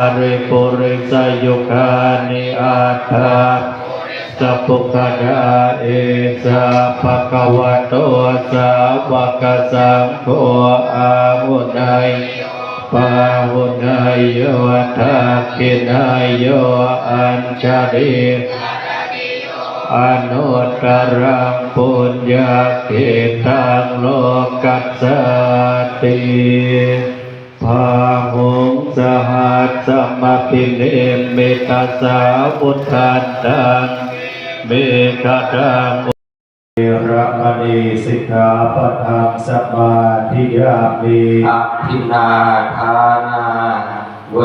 อริปุริสยุคานิอาถาสัพพุคดาเอสะภะคะวะโตสาวกสังโฆอาหุนายปาหุนายโยทักขินายโยอัญชริอนุตตรังปุญญาเกตังโลกัสสติพาหุง สหัสสมปิเนเมตาสาวุฒานตังเมฆะตังเอรมณีสิกขาปะทังสมาธิยามีอภินาทานาเว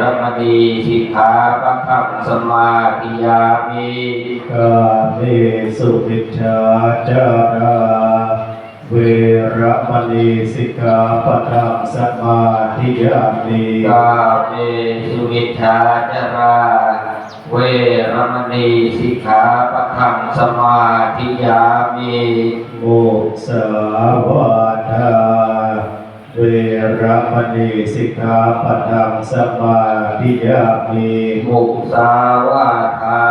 รมณีสิกขาปะทังสมาธิยามิกาเมสุมิชาจาราเว ระมณีสิกขาปะทังสมาธิยามีกาเมสุวิชาจารา เวรมณีสิกขาปะทังสมาธิยามิมุสาวาทาเวระมณีสิกขาปะทังสมา ธิยามีมุสาวาทา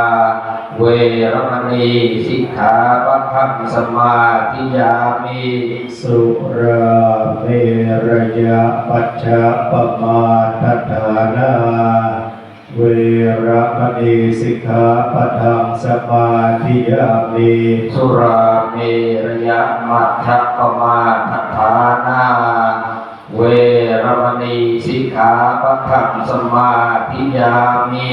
เวรมณีสิกขาปะทังสมาธิยามิสุราเมรยะปัจจปมาทัฏฐานาเวระมณีสิกขาปะทังสมาธิยามีสุราเมรยะมัทธปมาทัฏฐานา เวรมณีสิกขาปะทังสมาธิยามี